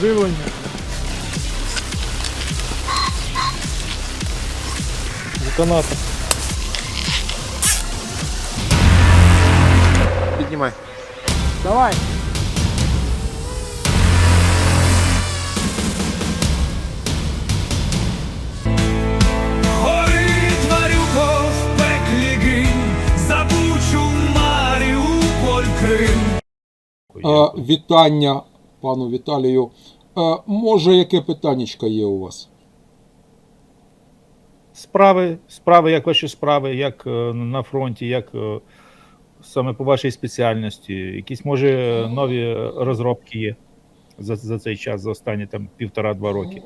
Живлення. Виконати. Піднімай. Давай. Горить Маріуполь в пеклі гинь, забучу Маріуполь Крим. Е, вітання пану Віталію. Е, може, яке питаннячко є у вас? Справи, справи, як ваші справи, як е, на фронті, як е, саме по вашій спеціальності. Якісь, може, нові розробки є за, за цей час, за останні там півтора-два роки,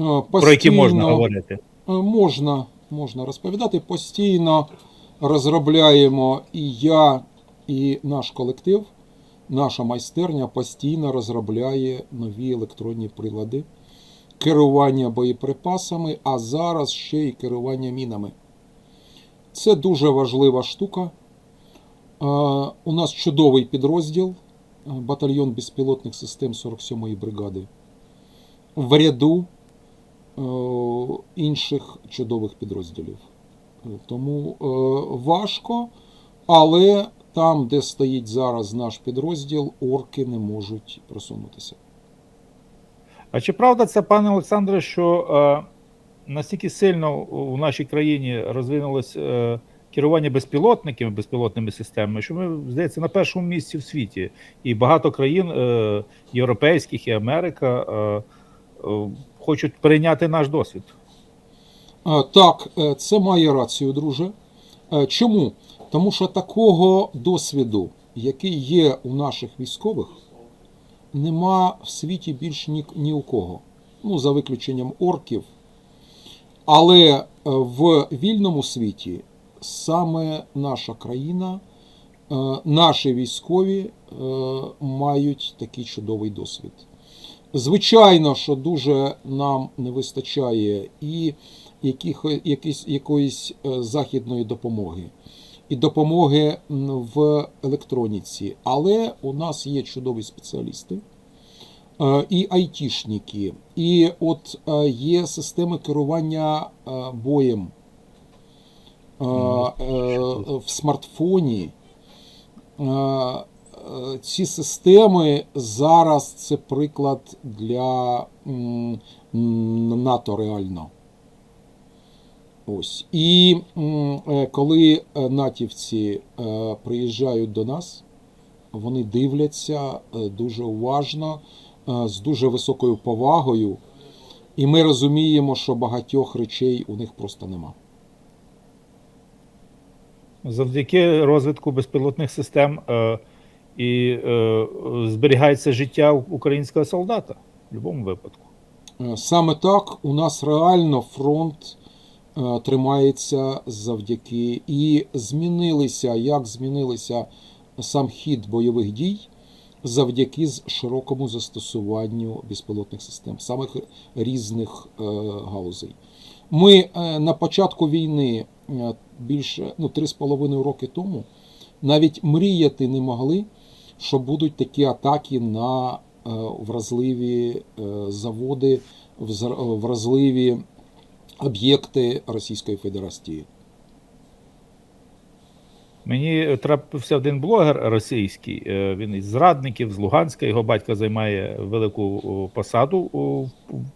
Е, про які можна постійно- говорити. Е, Можна, можна розповідати. Постійно розробляємо і я, і наш колектив, наша майстерня постійно розробляє нові електронні прилади, керування боєприпасами, а зараз ще й керування мінами. Це дуже важлива штука. У нас чудовий підрозділ, батальйон безпілотних систем 47-ї бригади. В ряду інших чудових підрозділів. Тому важко, але там, де стоїть зараз наш підрозділ, орки не можуть просунутися. А чи правда це, пане Олександре, що е, настільки сильно у нашій країні розвинулось е, керування безпілотниками, безпілотними системами, що ми, здається, на першому місці в світі. І багато країн е, європейських і Америка е, е, хочуть прийняти наш досвід. Е, Так, е, це має рацію, друже. Е, Чому? Тому що такого досвіду, який є у наших військових, нема в світі більш ні, ні у кого. Ну, за виключенням орків. Але е, в вільному світі саме наша країна, е, наші військові е, мають такий чудовий досвід. Звичайно, що дуже нам не вистачає і яких, якоїсь е, західної допомоги, і допомоги в електроніці. Але у нас є чудові спеціалісти, е, і айтішники, і от е, є системи керування е, боєм в смартфоні. Ці системи зараз це приклад для НАТО реально. Ось. І е, коли е, натівці е, приїжджають до нас, вони дивляться дуже уважно, з дуже високою повагою, і ми розуміємо, що багатьох речей у них просто нема. Завдяки розвитку безпілотних систем е, і е, зберігається життя українського солдата в будь-якому випадку. Саме так у нас реально фронт тримається завдяки і змінилися, як змінилися сам хід бойових дій завдяки широкому застосуванню безпілотних систем, самих різних е, галузей. Ми е, на початку війни е, більше ну, 3,5 роки тому навіть мріяти не могли, що будуть такі атаки на е, вразливі е, заводи, вразливі об'єкти Російської Федерації. Мені трапився один блогер російський, е, він із зрадників з Луганська, його батько займає велику посаду у в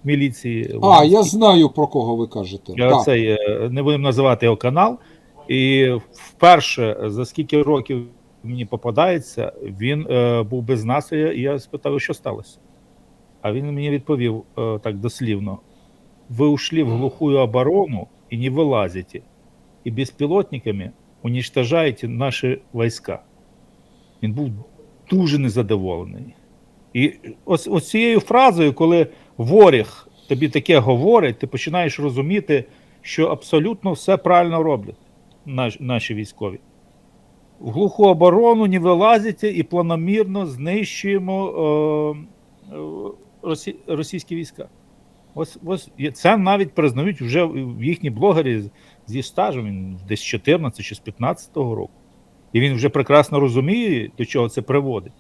міліції. А, я знаю про кого ви кажете. Я Так. цей, е, не будемо називати його канал. І вперше за скільки років мені попадається, він е, був без настрою, і я спитав, що сталося. А він мені відповів е, так дослівно: ви ушли в глухую оборону і не вилазите, і безпілотниками уничтожаєте наші війська. Він був дуже незадоволений. І ось, ось цією фразою, коли ворог тобі таке говорить, ти починаєш розуміти, що абсолютно все правильно роблять наш, наші військові. В глуху оборону не вилазите і планомірно знищуємо е, е, росі, російські війська. Ось, ось це навіть признають вже в їхні блогері зі стажем, він десь з 14 чи з 15 року. І він вже прекрасно розуміє, до чого це приводить.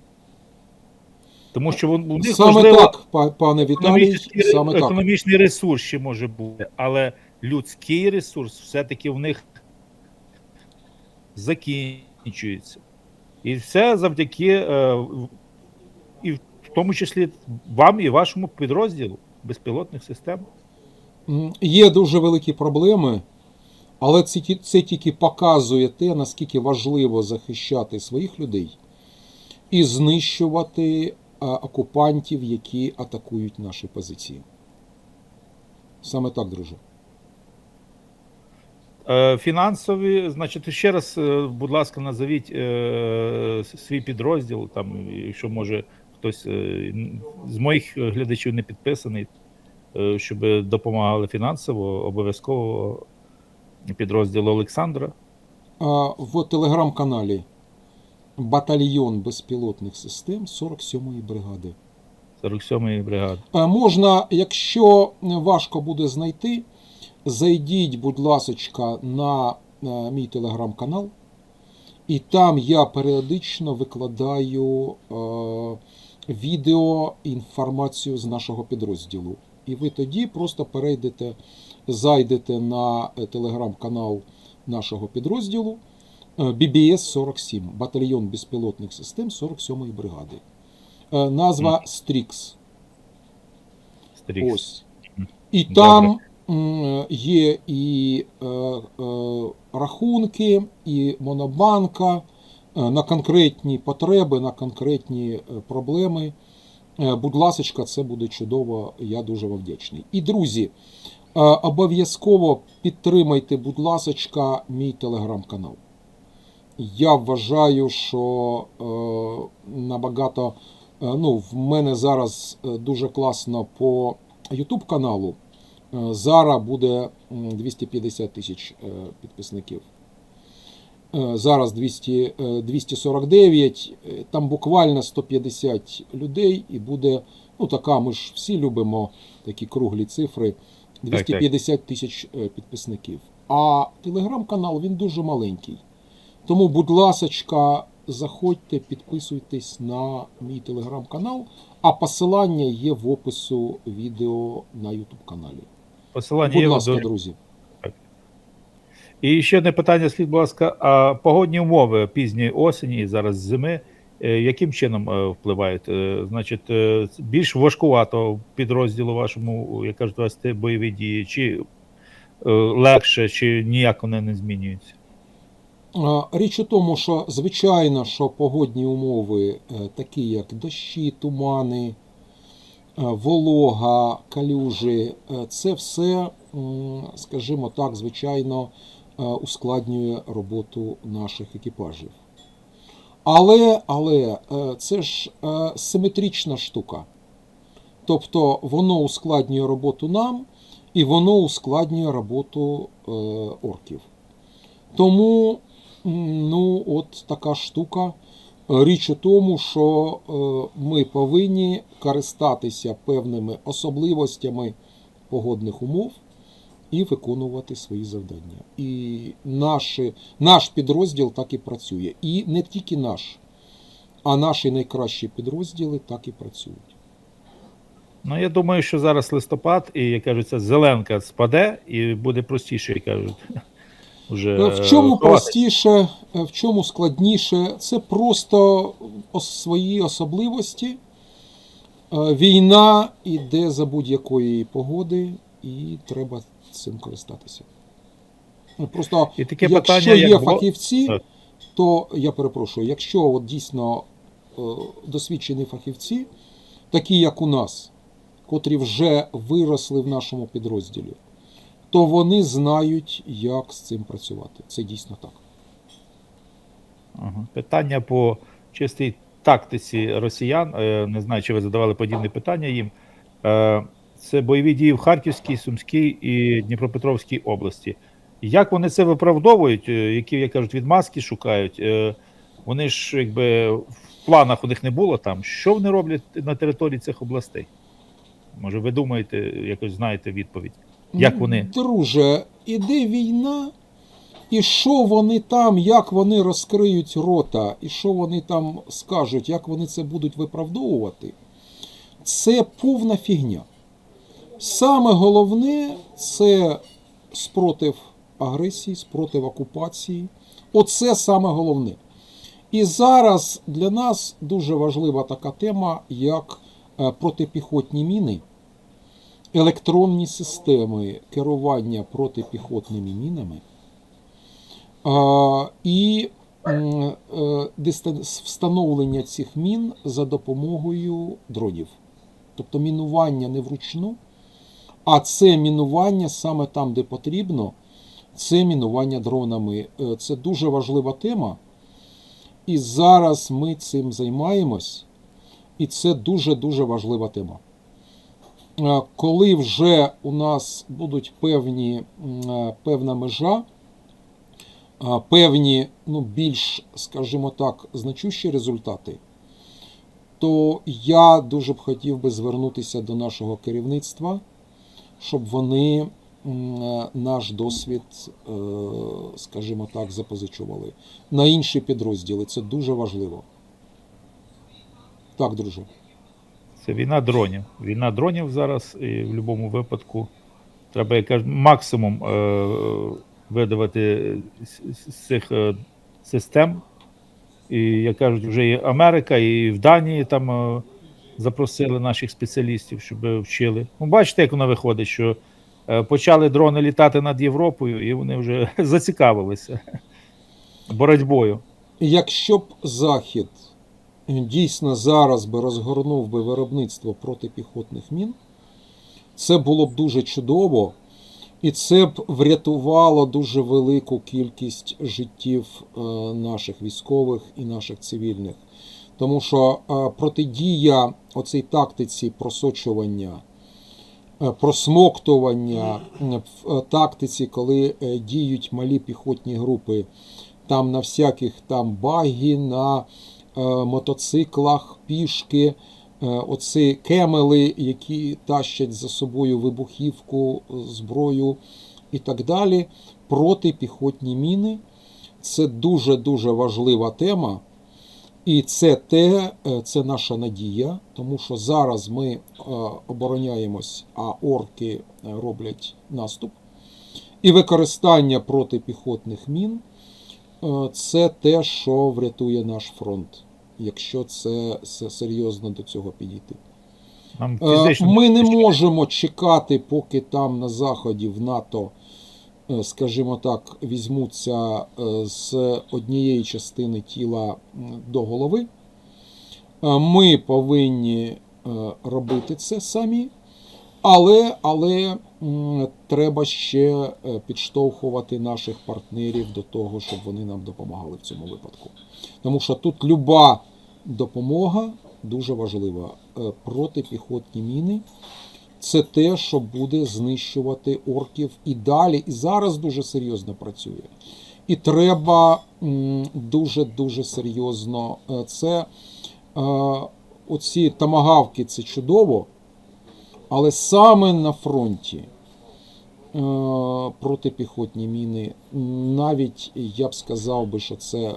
Тому що вон- у них Саме можливо так, пане Віталій, економічний, саме так. ресурс ще може бути, але людський ресурс все-таки в них закінчується. І все завдяки, е, і в тому числі вам і вашому підрозділу безпілотних систем. Є дуже великі проблеми, але це, це тільки показує те, наскільки важливо захищати своїх людей і знищувати окупантів, які атакують наші позиції. Саме так, друже. Е, Фінансові, значить, ще раз, е, будь ласка, назовіть е, свій підрозділ, там, якщо може хтось е, з моїх глядачів не підписаний, е, щоб допомагали фінансово, обов'язково підрозділ Олександра. А, В телеграм-каналі Батальйон безпілотних систем 47-ї бригади. 47-ї бригади. Е, Можна, якщо важко буде знайти, зайдіть, будь ласочка, на е, мій телеграм-канал, і там я періодично викладаю е, відео, інформацію з нашого підрозділу. І ви тоді просто перейдете, зайдете на е, телеграм-канал нашого підрозділу е, BBS 47, батальйон безпілотних систем 47-ї бригади. Е, Назва Strix. Стрікс. Ось. І Добре. там є і рахунки, і монобанка на конкретні потреби, на конкретні е, проблеми. Е, Будь ласочка, це буде чудово, я дуже вам вдячний. І друзі, е, обов'язково підтримайте, будь ласочка, мій телеграм-канал. Я вважаю, що е, набагато е, ну, в мене зараз е, дуже класно по YouTube каналу. Е, Зараз буде 250 тисяч е, підписників. Е, Зараз 200, е, 249, е, там буквально 150 людей, і буде, ну така, ми ж всі любимо такі круглі цифри. 250 тисяч е, підписників. А телеграм-канал він дуже маленький. Тому, будь ласочка, заходьте, підписуйтесь на мій телеграм-канал, а посилання є в опису відео на YouTube каналі. Посилання Будь є ласка, до- друзі. І ще одне питання, скажіть, будь ласка, а погодні умови пізньої осені і зараз зими, е, яким чином е, впливають? Е, Значить, більш важкувато підрозділу вашому, як кажуть, вести бойові дії, чи легше, чи ніяк вони не змінюються? Річ у тому, що звичайно, що погодні умови, такі як дощі, тумани, волога, калюжі, це все, скажімо так, звичайно, ускладнює роботу наших екіпажів. Але, але е, це ж е, симетрична штука. Тобто воно ускладнює роботу нам, і воно ускладнює роботу е, орків. Тому ну, от така штука. Е, Річ у тому, що е, ми повинні користатися певними особливостями погодних умов і виконувати свої завдання. І наші, наш підрозділ так і працює. І не тільки наш, а наші найкращі підрозділи так і працюють. Ну, я думаю, що зараз листопад, і, як кажуть, зеленка спаде, і буде простіше, як кажуть. Вже Е, В чому готуватись. простіше, е, в чому складніше, це просто свої особливості. Е, Війна йде за будь-якої погоди, і треба цим користатися. Ну, Просто І таке якщо питання, є як фахівці, то я перепрошую, якщо от дійсно е, досвідчені фахівці, такі як у нас, котрі вже виросли в нашому підрозділі, то вони знають, як з цим працювати. Це дійсно так. Питання по чистій тактиці росіян. е, Не знаю, чи ви задавали подібне питання їм. Це бойові дії в Харківській, Сумській і Дніпропетровській області. Як вони це виправдовують, е, які, як кажуть, відмазки шукають? Е, Вони ж якби в планах у них не було там. Що вони роблять на території цих областей? Може, ви думаєте, якось знаєте відповідь? Як Ну, вони? Друже, іде війна, і що вони там, як вони розкриють рота, і що вони там скажуть, як вони це будуть виправдовувати, це повна фігня. Саме головне це спротив агресії, спротив окупації. Оце саме головне. І зараз для нас дуже важлива така тема, як е, протипіхотні міни, електронні системи керування протипіхотними мінами і е, встановлення цих мін за допомогою дронів. Тобто мінування не вручну, а це мінування саме там, де потрібно, це мінування дронами. Е, Це дуже важлива тема. І зараз ми цим займаємось, і це дуже-дуже важлива тема. Е, Коли вже у нас будуть певні, е, певна межа, певні, ну, більш, скажімо так, значущі результати, то я дуже б хотів би звернутися до нашого керівництва, щоб вони е, наш досвід, е, скажімо так, запозичували на інші підрозділи. Це дуже важливо. Так, друже. Це війна дронів. Війна дронів зараз, і в будь-якому випадку треба, я кажу, максимум е, видавати з- цих систем. І, як кажуть, вже і Америка, і в Данії там запросили наших спеціалістів, щоб вчили. Ну, бачите, як воно виходить, що е, почали дрони літати над Європою, і вони вже зацікавилися боротьбою. Якщо б Захід дійсно зараз би розгорнув би виробництво протипіхотних мін, це було б дуже чудово, і це б врятувало дуже велику кількість життів е, наших військових і наших цивільних. Тому що е, протидія оцій тактиці просочування, е, просмоктування в е, тактиці, коли діють малі піхотні групи там на всяких там багі, на мотоциклах, пішки, оці кемели, які тащать за собою вибухівку, зброю і так далі. Протипіхотні міни. Це дуже-дуже важлива тема. І це те, е, це наша надія, тому що зараз ми е, обороняємось, а орки е, роблять наступ. І використання протипіхотних мін це те, що врятує наш фронт, якщо це, це серйозно до цього підійти. Нам Ми не можемо чекати, поки там на заході в НАТО, скажімо так, візьмуться е, з однієї частини тіла до голови. Е, Ми повинні е, робити це самі, але, але треба ще е, підштовхувати наших партнерів до того, щоб вони нам допомагали в цьому випадку. Тому що тут люба допомога дуже важлива. Е, Протипіхотні міни це те, що буде знищувати орків і далі, і зараз дуже серйозно працює. І треба дуже-дуже серйозно. е, Це е, оці тамагавки це чудово, але саме на фронті протипіхотні міни, навіть я б сказав би, що це е,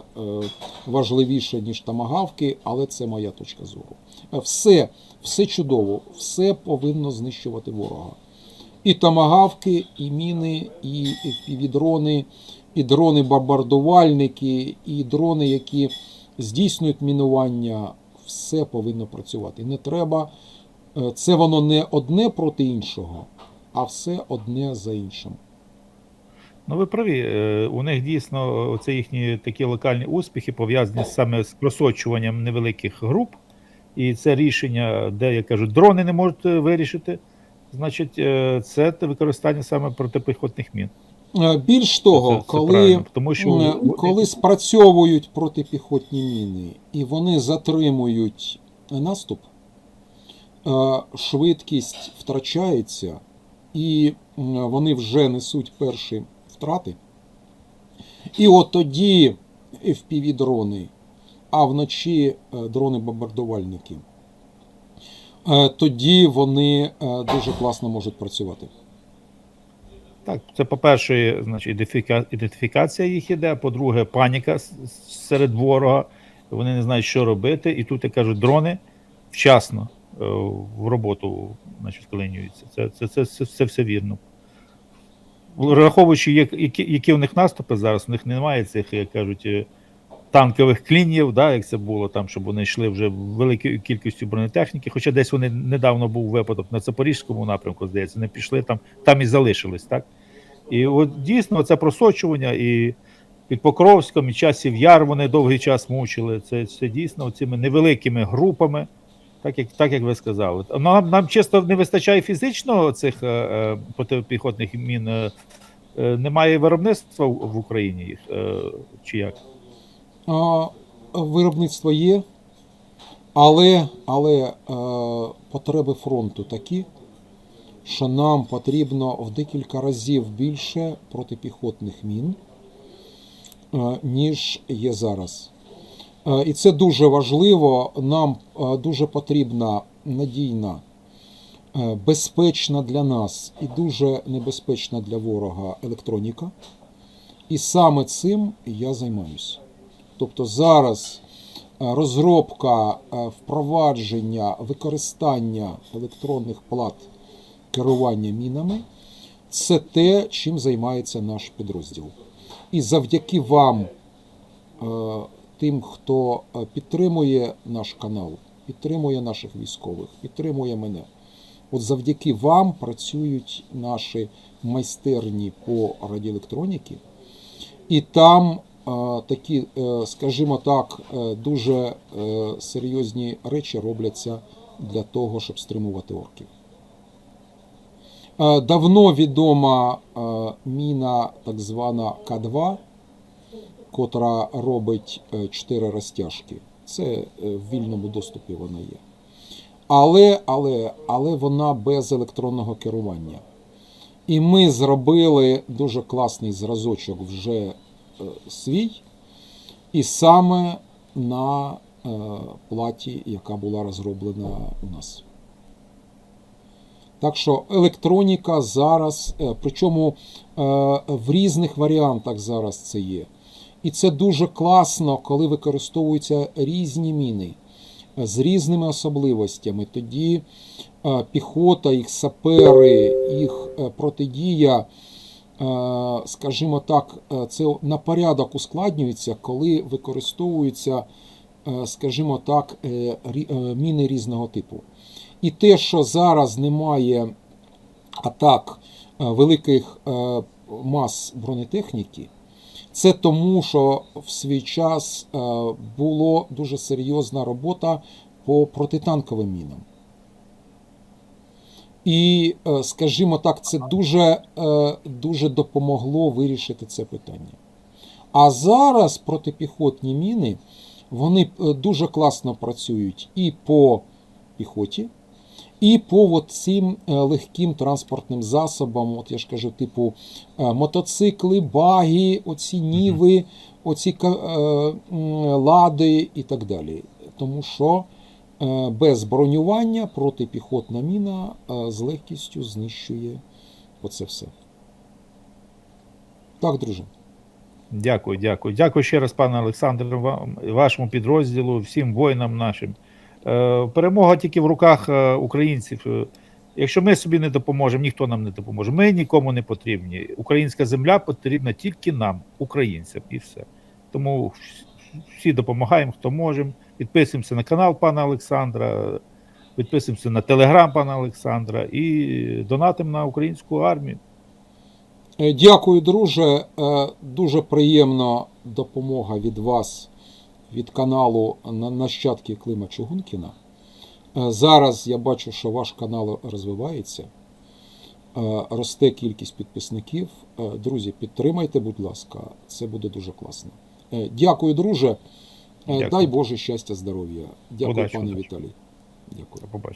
важливіше, ніж тамагавки, але це моя точка зору. Е, Все, все чудово, все повинно знищувати ворога. І тамагавки, і міни, і півдрони, і дрони-бомбардувальники, і дрони, які здійснюють мінування, все повинно працювати. Не треба. е, Це воно не одне проти іншого, а все одне за іншим. Ну, ви праві. е, У них дійсно це їхні такі локальні успіхи пов'язані саме з просочуванням невеликих груп. І це рішення, де я кажу, дрони не можуть е, вирішити. Значить, е, це використання саме протипіхотних мін. Більш того, Це- це коли, тому що коли спрацьовують протипіхотні міни і вони затримують наступ, швидкість втрачається, і вони вже несуть перші втрати. І от тоді FPV-дрони, а вночі е, дрони-бомбардувальники, е, тоді вони е, дуже класно можуть працювати. Так, це по-перше, значить, ідентифіка- ідентифікація їх іде, по-друге, паніка серед ворога. Вони не знають, що робити. І тут, я кажу, дрони вчасно в роботу значить, вклинюються. Це, це, це, це, це все вірно. Враховуючи, як- які, які в них наступи зараз, у них немає цих, як кажуть, е, танкових клінів, да, як це було там, щоб вони йшли вже великою кількістю бронетехніки. Хоча десь вони недавно був випадок на Запорізькому напрямку, здається, не пішли там, там і залишились, так? І от дійсно це просочування і під Покровськом, і часів яр вони довгий час мучили. Це, це дійсно цими невеликими групами, так як, так як ви сказали. Нам, нам чисто не вистачає фізично цих е, е, протипіхотних мін. Е, е, немає виробництва в Україні їх, е, чи як? А, виробництво є, але, але е, потреби фронту такі, що нам потрібно в декілька разів більше протипіхотних мін, е, ніж є зараз. Е, І це дуже важливо. Нам е, дуже потрібна надійна, е, безпечна для нас і дуже небезпечна для ворога електроніка. І саме цим я займаюся. Тобто зараз розробка, впровадження, використання електронних плат керування мінами це те, чим займається наш підрозділ. І завдяки вам, тим, хто е, підтримує наш канал, підтримує наших військових, підтримує мене. От завдяки вам працюють наші майстерні по радіоелектроніки. І там е, такі, е, скажімо так, дуже серйозні речі робляться для того, щоб стримувати орків. Давно відома міна, так звана К2, котра робить 4 розтяжки. Це е, в вільному доступі вона є. Але, але, але вона без електронного керування. І ми зробили дуже класний зразочок вже е, свій, і саме на е, платі, яка була розроблена у нас. Так що електроніка зараз, е, причому е, в різних варіантах зараз це є. І це дуже класно, коли використовуються різні міни е, з різними особливостями. Тоді е, піхота, їх сапери, їх е, протидія, скажімо так, це на порядок ускладнюється, коли використовуються, скажімо так, міни різного типу. І те, що зараз немає атак великих мас бронетехніки, це тому, що в свій час е, була дуже серйозна робота по протитанковим мінам. І, е, скажімо так, це дуже, е, дуже допомогло вирішити це питання. А зараз протипіхотні міни вони дуже класно працюють і по піхоті, і по от цим е, легким транспортним засобам, от я ж кажу, типу е, мотоцикли, баги, оці ніви, оці е, лади і так далі. Тому що без бронювання протипіхотна міна з легкістю знищує оце все. Так, друже. Дякую, дякую. Дякую ще раз, пане Олександре, вам, вашому підрозділу, всім воїнам нашим. Е, перемога тільки в руках е, українців. Е, Якщо ми собі не допоможемо, ніхто нам не допоможе. Ми нікому не потрібні. Українська земля потрібна тільки нам, українцям, і все. Тому всі допомагаємо, хто можемо. Підписуємося на канал пана Олександра, підписуємося на телеграм пана Олександра і донатимо на українську армію. Дякую, друже. Дуже приємна допомога від вас, від каналу Нащадки Клима Чугункіна. Е, Зараз я бачу, що ваш канал розвивається, е, росте кількість підписників. Е, Друзі, підтримайте, будь ласка, це буде дуже класно. Дякую, друже. Дякую. Дай Боже щастя, здоров'я. Дякую, Удачі, пане удачі. Віталій. Дякую.